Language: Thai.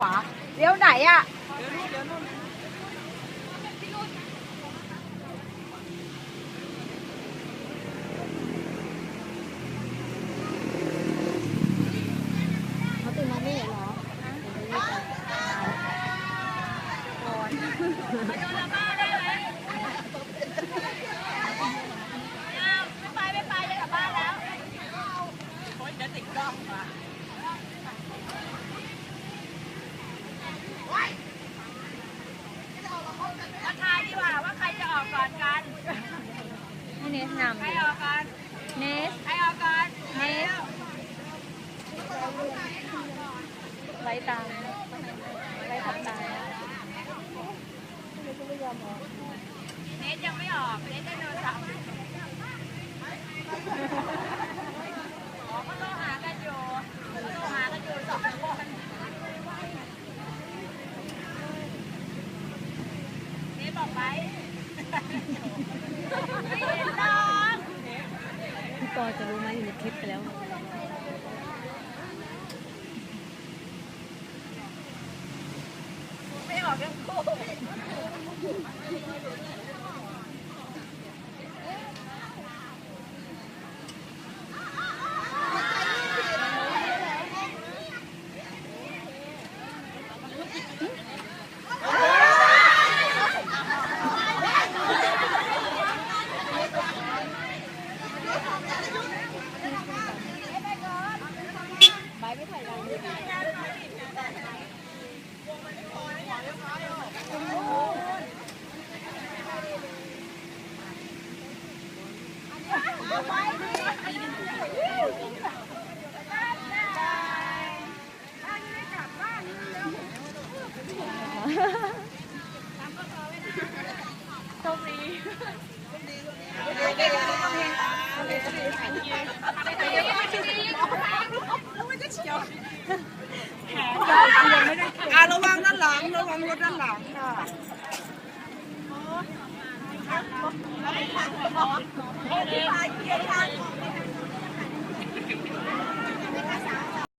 ขวาเลี้ยวไหนอะ เขาตื่นมาไม่เห็นเหรอ มาทาย ดีกว่าว่าใครจะออกก่อนกันให้เนสนำใครออกก่อนเนส ใครออกก่อนเนสไล่ตามไล่ทับตามเนสยังไม่ออกเนสได้โดนจับอ๋อเขาโทรหากันอยู่เขาโทรหากันอยู่สองคนเนสบอกไปไม่เห็นหรอก พี่ป อจะรู้ไหมอยู่ในคลิปไปแล้วไม่ออกทั้งคู่ โชคดีโชคดีโชคดีโชคดีโชคดี อ่าระวังด้านหลัง ระวังรถด้านหลังค่ะเ